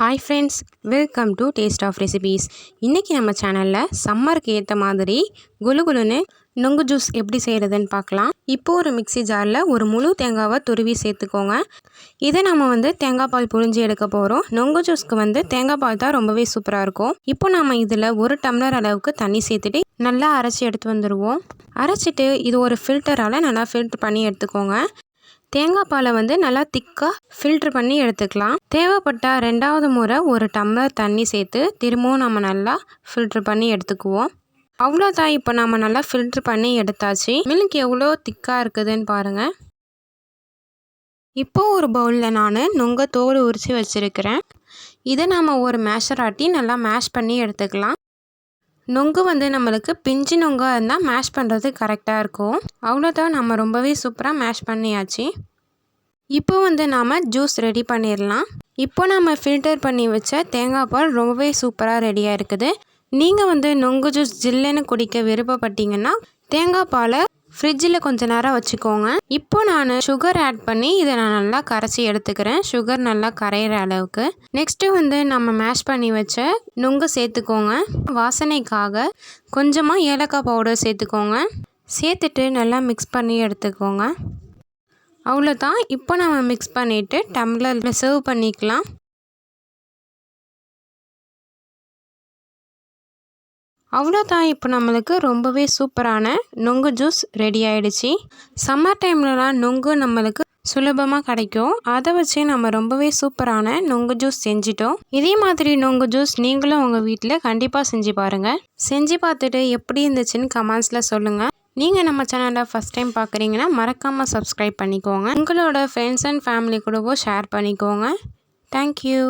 Hi friends welcome to taste of recipes இன்றைக்கி நம்ம சேனலில் சம்மருக்கு ஏற்ற மாதிரி குலு குலுன்னு நொங்கு ஜூஸ் எப்படி செய்கிறதுன்னு பார்க்கலாம். இப்போ ஒரு மிக்சி ஜாரில் ஒரு முழு தேங்காவை துருவி சேர்த்துக்கோங்க. இதை நம்ம வந்து தேங்காய் பால் புழிஞ்சு எடுக்க போகிறோம் நொங்கு ஜூஸ்க்கு வந்து தேங்காய் பால் தான் ரொம்பவே சூப்பராக இருக்கும். இப்போ நம்ம இதில் ஒரு டம்ளர் அளவுக்கு தண்ணி சேர்த்துட்டு நல்லா அரைச்சி எடுத்து வந்துடுவோம் அரைச்சிட்டு இது ஒரு ஃபில்டரால் நல்லா ஃபில்ட்ரு பண்ணி எடுத்துக்கோங்க. தேங்காய் பாலை வந்து நல்லா திக்காக ஃபில்ட்ரு பண்ணி எடுத்துக்கலாம். தேவைப்பட்டால் ரெண்டாவது முறை ஒரு டம்ளர் தண்ணி சேர்த்து திரும்பவும் நம்ம நல்லா ஃபில்ட்ரு பண்ணி எடுத்துக்குவோம். அவ்வளோதான் இப்போ நம்ம நல்லா ஃபில்ட்ரு பண்ணி எடுத்தாச்சு. மில்க் எவ்வளோ திக்காக இருக்குதுன்னு பாருங்கள் இப்போ ஒரு பவுலில் நான் நுங்க தோல் உரித்து வச்சுருக்கிறேன். இதை நாம் ஒரு மேஷராட்டி நல்லா மேஷ் பண்ணி எடுத்துக்கலாம். நொங்கு வந்து நம்மளுக்கு பிஞ்சு நொங்காக இருந்தால் மேஷ் பண்ணுறது கரெக்டாக இருக்கும். அவ்வளோதான் நம்ம ரொம்பவே சூப்பராக மேஷ் பண்ணியாச்சு. இப்போ வந்து நாம் ஜூஸ் ரெடி பண்ணிடலாம் இப்போ நம்ம ஃபில்டர் பண்ணி வச்ச தேங்காய் பால் ரொம்பவே சூப்பராக ரெடியாக இருக்குது. நீங்கள் வந்து நொங்கு ஜூஸ் ஜில்லுன்னு குடிக்க விருப்பப்பட்டீங்கன்னா தேங்காய் பாலை ஃப்ரிட்ஜில் கொஞ்ச நேரம் வச்சுக்கோங்க. இப்போ நான் சுகர் ஆட் பண்ணி இதை நான் நல்லா கரைச்சி எடுத்துக்கிறேன். சுகர் நல்லா கரையிற அளவுக்கு. நெக்ஸ்ட்டு வந்து நம்ம மேஷ் பண்ணி வச்ச நுங்கு சேர்த்துக்கோங்க. வாசனைக்காக கொஞ்சமாக ஏலக்காய் பவுடர் சேர்த்துக்கோங்க. சேர்த்துட்டு நல்லா மிக்ஸ் பண்ணி எடுத்துக்கோங்க. அவ்வளோதான். இப்போ நம்ம மிக்ஸ் பண்ணிவிட்டு டம்ளரில் சர்வ் பண்ணிக்கலாம். அவ்வளோதான். இப்போ நம்மளுக்கு ரொம்பவே சூப்பரான நொங்கு ஜூஸ் ரெடி ஆகிடுச்சி சம்மர் டைம்லலாம் நொங்கு நம்மளுக்கு சுலபமாக கிடைக்கும். அதை வச்சு நம்ம ரொம்பவே சூப்பரான நொங்கு ஜூஸ் செஞ்சிட்டோம். இதே மாதிரி நொங்கு ஜூஸ் நீங்களும் உங்கள் வீட்டில் கண்டிப்பாக செஞ்சு பாருங்கள் செஞ்சு பார்த்துட்டு எப்படி இருந்துச்சுன்னு கமெண்ட்ஸில் சொல்லுங்கள் நீங்கள் நம்ம சேனலை ஃபஸ்ட் டைம் பார்க்குறீங்கன்னா மறக்காமல் சப்ஸ்கிரைப் பண்ணிக்கோங்க. உங்களோட ஃப்ரெண்ட்ஸ் அண்ட் ஃபேமிலி கூடவும் ஷேர் பண்ணிக்கோங்க. Thank you